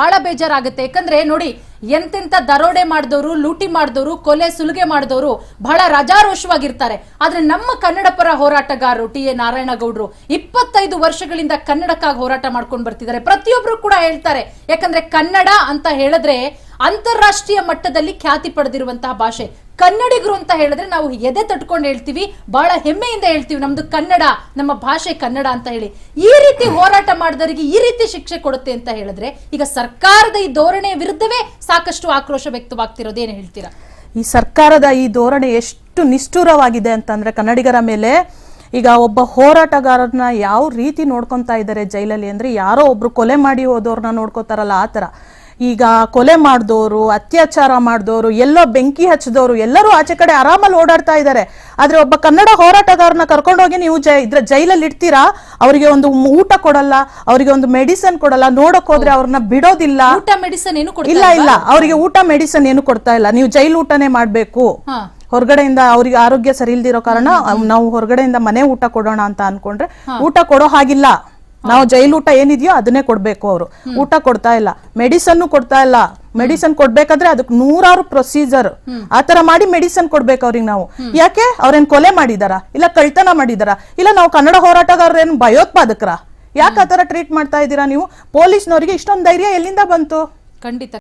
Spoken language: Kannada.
ಬಹಳ ಬೇಜಾರಾಗುತ್ತೆ. ಯಾಕಂದ್ರೆ ನೋಡಿ, ಎಂತೆಂತ ದರೋಡೆ ಮಾಡಿದವರು, ಲೂಟಿ ಮಾಡಿದವರು, ಕೊಲೆ ಸುಲಿಗೆ ಮಾಡಿದವರು ಬಹಳ ರಜಾರೋಷವಾಗಿರ್ತಾರೆ. ಆದ್ರೆ ನಮ್ಮ ಕನ್ನಡ ಪರ ಹೋರಾಟಗಾರರು ಟಿ ಎ ನಾರಾಯಣಗೌಡರು ಇಪ್ಪತ್ತೈದು ವರ್ಷಗಳಿಂದ ಕನ್ನಡಕ್ಕಾಗಿ ಹೋರಾಟ ಮಾಡ್ಕೊಂಡು ಬರ್ತಿದ್ದಾರೆ. ಪ್ರತಿಯೊಬ್ರು ಕೂಡ ಹೇಳ್ತಾರೆ, ಯಾಕಂದ್ರೆ ಕನ್ನಡ ಅಂತ ಹೇಳಿದ್ರೆ ಅಂತಾರಾಷ್ಟ್ರೀಯ ಮಟ್ಟದಲ್ಲಿ ಖ್ಯಾತಿ ಪಡೆದಿರುವಂತಹ ಭಾಷೆ. ಕನ್ನಡಿಗರು ಅಂತ ಹೇಳಿದ್ರೆ ನಾವು ಎದೆ ತಟ್ಕೊಂಡು ಹೇಳ್ತೀವಿ, ಬಹಳ ಹೆಮ್ಮೆಯಿಂದ ಹೇಳ್ತೀವಿ, ನಮ್ದು ಕನ್ನಡ, ನಮ್ಮ ಭಾಷೆ ಕನ್ನಡ ಅಂತ ಹೇಳಿ. ಈ ರೀತಿ ಹೋರಾಟ ಮಾಡಿದವರಿಗೆ ಈ ರೀತಿ ಶಿಕ್ಷೆ ಕೊಡುತ್ತೆ ಅಂತ ಹೇಳಿದ್ರೆ, ಈಗ ಸರ್ಕಾರದ ಈ ಧೋರಣೆಯ ವಿರುದ್ಧವೇ ಸಾಕಷ್ಟು ಆಕ್ರೋಶ ವ್ಯಕ್ತವಾಗ್ತಿರೋದು, ಏನು ಹೇಳ್ತೀರಾ? ಈ ಸರ್ಕಾರದ ಈ ಧೋರಣೆ ಎಷ್ಟು ನಿಷ್ಠುರವಾಗಿದೆ ಅಂತಂದ್ರೆ, ಕನ್ನಡಿಗರ ಮೇಲೆ ಈಗ ಒಬ್ಬ ಹೋರಾಟಗಾರರನ್ನ ಯಾವ ರೀತಿ ನೋಡ್ಕೊತಾ ಇದ್ದಾರೆ ಜೈಲಲ್ಲಿ ಅಂದ್ರೆ, ಯಾರೋ ಒಬ್ರು ಕೊಲೆ ಮಾಡಿ ಹೋದವ್ರನ್ನ ನೋಡ್ಕೋತಾರಲ್ಲ, ಆ ಥರ. ಈಗ ಕೊಲೆ ಮಾಡಿದವರು ಅತ್ಯಾಚಾರ ಮಾಡಿದವರು ಎಲ್ಲೋ ಬೆಂಕಿ ಹಚ್ಚಿದವರು ಎಲ್ಲರೂ ಆಚೆ ಕಡೆ ಆರಾಮಲ್ಲಿ ಓಡಾಡ್ತಾ ಇದ್ದಾರೆ. ಆದ್ರೆ ಒಬ್ಬ ಕನ್ನಡ ಹೋರಾಟಗಾರನ ಕರ್ಕೊಂಡೋಗಿ ನೀವು ಜೈ ಇದ್ರ ಜೈಲಲ್ಲಿ ಇಡ್ತೀರಾ? ಅವರಿಗೆ ಒಂದು ಊಟ ಕೊಡಲ್ಲ ಅವರಿಗೆ ಒಂದು ಮೆಡಿಸನ್ ಕೊಡಲ್ಲ ನೋಡಕ್ ಹೋದ್ರೆ ಅವ್ರನ್ನ ಬಿಡೋದಿಲ್ಲ. ಊಟ ಮೆಡಿಸನ್ ಏನು ಇಲ್ಲ ಇಲ್ಲ ಅವರಿಗೆ ಊಟ ಮೆಡಿಸನ್ ಏನು ಕೊಡ್ತಾ ಇಲ್ಲ. ನೀವು ಜೈಲು ಊಟನೇ ಮಾಡ್ಬೇಕು. ಹೊರಗಡೆಯಿಂದ ಅವ್ರಿಗೆ ಆರೋಗ್ಯ ಸರಿ ಇಲ್ದಿರೋ ಕಾರಣ ನಾವು ಹೊರಗಡೆಯಿಂದ ಮನೆ ಊಟ ಕೊಡೋಣ ಅಂತ ಅನ್ಕೊಂಡ್ರೆ ಊಟ ಕೊಡೋ ಹಾಗಿಲ್ಲ. ನಾವು ಜೈಲು ಊಟ ಏನಿದೆಯೋ ಅದನ್ನೇ ಕೊಡ್ಬೇಕು ಅವರು. ಊಟ ಕೊಡ್ತಾ ಇಲ್ಲ. ಮೆಡಿಸನ್ ಕೊಡ್ತಾ ಇಲ್ಲ. ಮೆಡಿಸನ್ ಕೊಡ್ಬೇಕಾದ್ರೆ ಅದಕ್ಕೆ ನೂರಾರು ಪ್ರೊಸೀಜರ್. ಆತರ ಮಾಡಿ ಮೆಡಿಸನ್ ಕೊಡ್ಬೇಕು ಅವ್ರಿಗೆ ನಾವು. ಯಾಕೆ? ಅವ್ರೇನ್ ಕೊಲೆ ಮಾಡಿದಾರ? ಇಲ್ಲ ಕಳ್ತನ ಮಾಡಿದಾರ? ಇಲ್ಲ ನಾವು ಕನ್ನಡ ಹೋರಾಟಗಾರರೇನ್ ಭಯೋತ್ಪಾದಕರ? ಯಾಕೆ ಆತರ ಟ್ರೀಟ್ ಮಾಡ್ತಾ ಇದ್ದೀರಾ ನೀವು? ಪೊಲೀಸ್ನವರಿಗೆ ಇಷ್ಟೊಂದು ಧೈರ್ಯ ಎಲ್ಲಿಂದ ಬಂತು? ಖಂಡಿತ.